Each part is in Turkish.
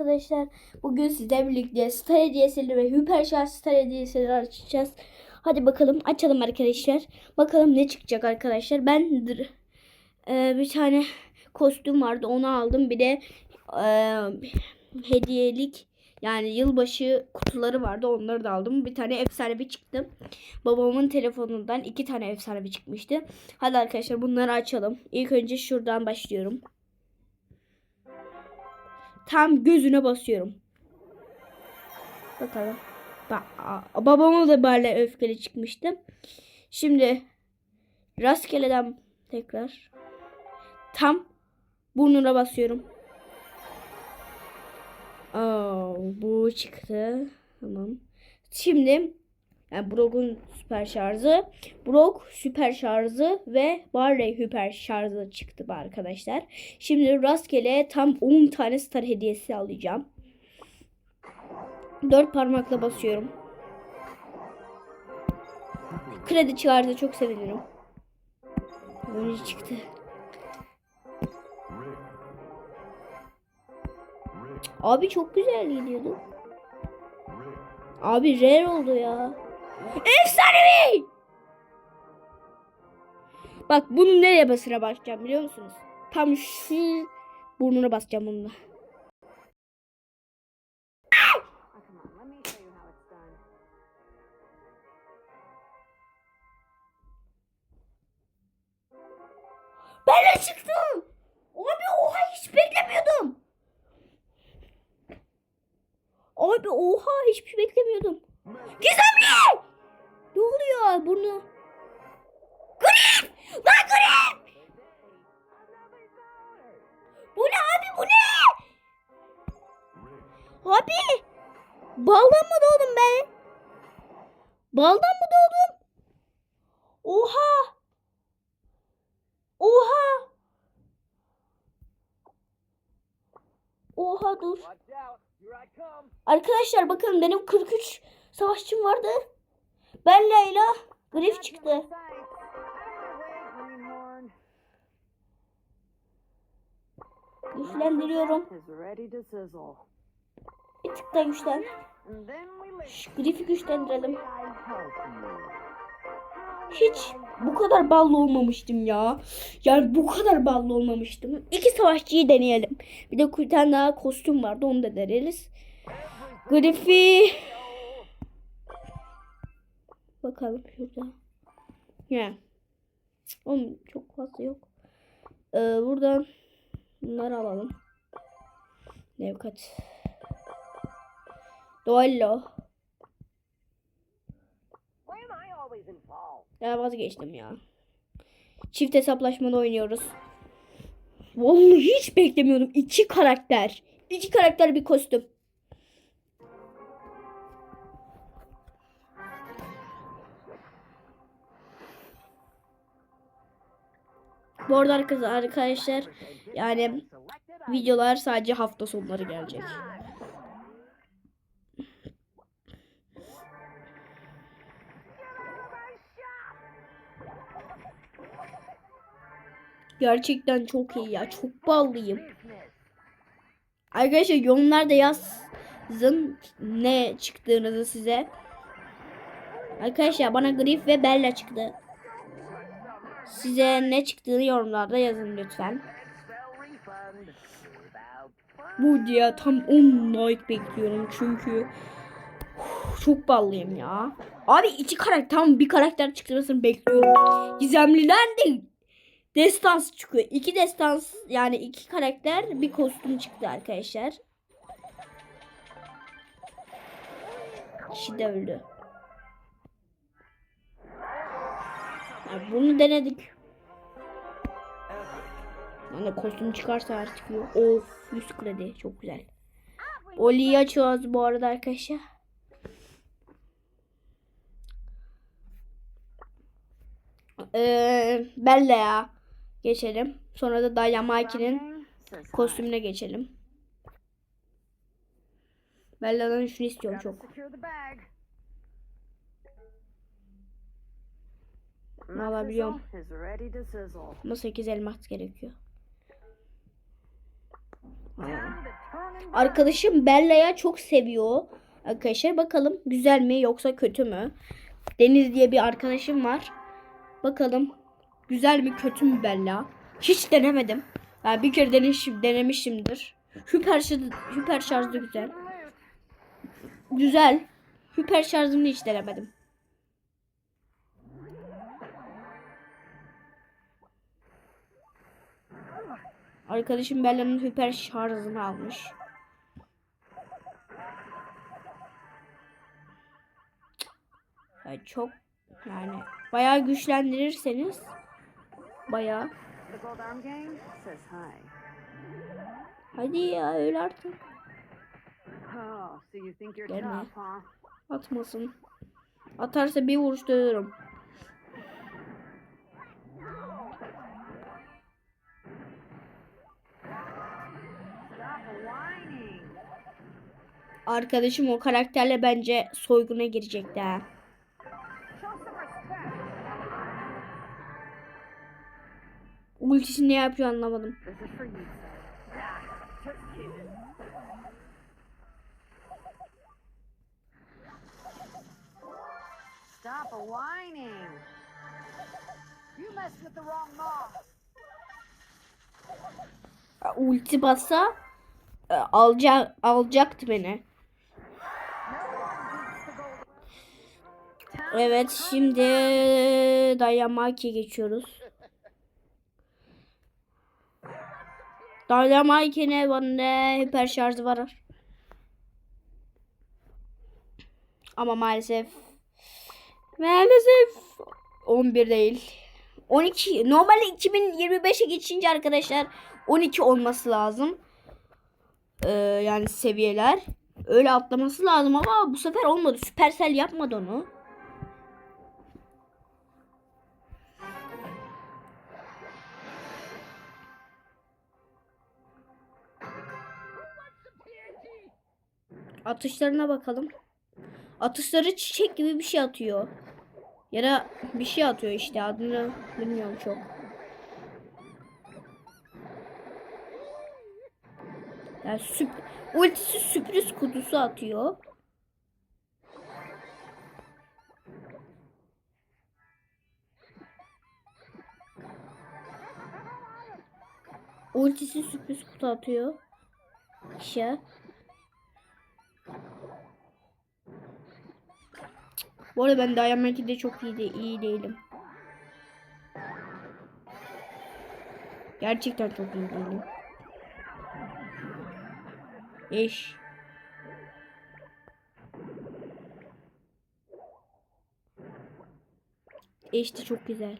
arkadaşlar. Bugün sizlerle birlikte Star hediyesini ve Hyper Şarj Star hediyesini açacağız. Hadi bakalım açalım arkadaşlar. Bakalım ne çıkacak arkadaşlar. Ben e, bir tane kostüm vardı onu aldım. Bir de e, hediyelik yani yılbaşı kutuları vardı onları da aldım. Bir tane efsanevi çıktı. Babamın telefonundan iki tane efsanevi çıkmıştı. Hadi arkadaşlar bunları açalım. İlk önce şuradan başlıyorum. Tam gözüne basıyorum. Bakalım. Ba babama da böyle öfkeli çıkmıştı. Şimdi rastgeleden tekrar tam burnuna basıyorum. Aa, bu çıktı. Tamam. Şimdi yani Brock'un süper şarjı, Brock süper şarjı ve Barley süper şarjı çıktı arkadaşlar. Şimdi rastgele tam 10 tane star hediyesi alacağım. 4 parmakla basıyorum. Kredi çıkarsa çok sevinirim. Önce çıktı. Abi çok güzel gidiyordu. Abi rare oldu ya. Efsanevi! Bak bunu nereye basıra basacağım biliyor musunuz? Tam şu burnuna basacağım bununla. De çıktım. Abi oha hiç beklemiyordum. Abi oha hiçbir şey beklemiyordum. Gizemli! Ne oluyor burnu? Grip! Lan grip! Bu ne abi bu ne? Abi! Baldan mı doğdum ben? Baldan mı doğdum? Oha! Oha! Oha dur. Arkadaşlar bakın benim 43 savaşçım vardı. Ben Leyla Grif çıktı. Güçlendiriyorum. Bir tık da güçlen. Şu Grif'i güçlendirelim. Hiç bu kadar ballı olmamıştım ya. Yani bu kadar ballı olmamıştım. İki savaşçıyı deneyelim. Bir de bir tane daha kostüm vardı onu da deneriz. Grif'i Bakalım şurada. Ya. Oğlum çok fazla yok. Ee, buradan bunları alalım. Nevkat. Duello. Why am I always involved? Ya vazgeçtim ya. Çift hesaplaşmada oynuyoruz. Vallahi hiç beklemiyordum. İki karakter. İki karakter bir kostüm. Bu arada arkadaşlar, yani videolar sadece hafta sonları gelecek. Gerçekten çok iyi ya. Çok ballıyım. Arkadaşlar yorumlarda yazın ne çıktığınızı size. Arkadaşlar bana Griff ve Bella çıktı. Size ne çıktığını yorumlarda yazın lütfen. Bu diye tam 10 like bekliyorum çünkü çok ballıyım ya. Abi iki karakter tam bir karakter çıkmasını bekliyorum. Gizemliler de destans çıkıyor. İki destans yani iki karakter bir kostüm çıktı arkadaşlar. Kişi de öldü. Ya bunu denedik. Yani kostüm çıkarsa artık yok. Of 100 kredi çok güzel. Oli'yi açıyoruz bu arada arkadaşlar. Ee, Bella ya. Geçelim. Sonra da Sizzle. kostümüne geçelim. Bella'dan şunu istiyorum çok. Ne alabiliyorum? Ama 8 elmas gerekiyor. Arkadaşım Bella'ya çok seviyor. Arkadaşlar bakalım güzel mi yoksa kötü mü? Deniz diye bir arkadaşım var. Bakalım güzel mi kötü mü Bella? Hiç denemedim. Yani bir kere denemişim, denemişimdir. Süper, şarj- süper şarjı güzel. Güzel. Süper şarjını hiç denemedim. Arkadaşım Bella'nın süper şarjını almış. Yani çok yani bayağı güçlendirirseniz bayağı hadi ya öyle artık Oh, Gelme. atmasın. Atarsa bir vuruş dövüyorum. Arkadaşım o karakterle bence soyguna girecekti ha. Ultisi ne yapıyor anlamadım. Stop whining. You messed with the wrong mob. Ulti bassa e, alacak alacaktı beni. Evet şimdi Dynamite'e geçiyoruz. Dynamite'e bende hiper şarjı var. Ama maalesef maalesef 11 değil. 12 normalde 2025'e geçince arkadaşlar 12 olması lazım. Ee, yani seviyeler. Öyle atlaması lazım ama bu sefer olmadı. Supercell yapmadı onu. Atışlarına bakalım. Atışları çiçek gibi bir şey atıyor. Ya da bir şey atıyor işte adını bilmiyorum çok. Yani süp ultisi sürpriz kutusu atıyor. Ultisi sürpriz kutu atıyor. İşe. Bu arada ben Dynamite'de çok iyi, de, iyi değilim. Gerçekten çok iyi değilim. Eş. Eş de çok güzel.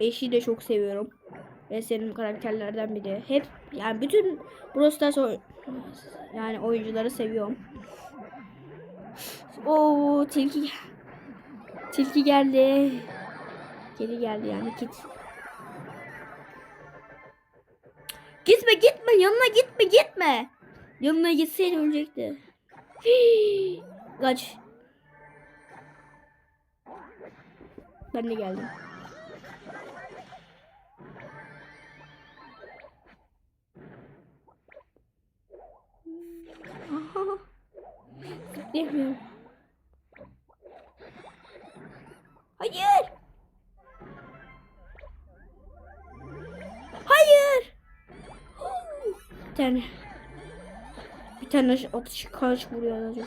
Eşi de çok seviyorum. Ve senin karakterlerden biri. Hep yani bütün Brawl Stars oy- yani oyuncuları seviyorum. Oo tilki tilki geldi. Geri geldi yani git. Gitme gitme yanına gitme gitme. Yanına gitseydi ölecekti. Hii. Kaç. Ben de geldim. Aha. Zıplayamıyorum. Tane. Bir tane atış kaç vuruyor acaba?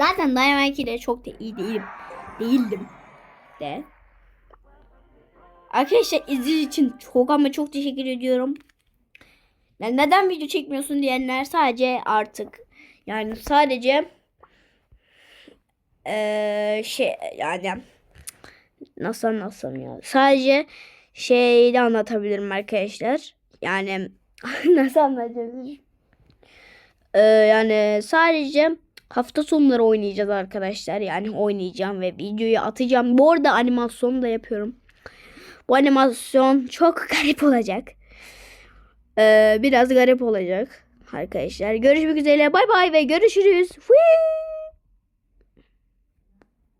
Zaten Dynamite de çok da iyi değilim. Değildim de. Arkadaşlar izlediğiniz için çok ama çok teşekkür ediyorum. Yani neden video çekmiyorsun diyenler sadece artık yani sadece eee, şey yani nasıl anlatsam ya sadece şeyde anlatabilirim arkadaşlar. Yani nasıl anlatacağım? Eee, yani sadece hafta sonları oynayacağız arkadaşlar. Yani oynayacağım ve videoyu atacağım. Bu arada animasyonu da yapıyorum. Bu animasyon çok garip olacak. Ee, biraz garip olacak arkadaşlar. Görüşmek üzere. Bay bay ve görüşürüz. Fıy!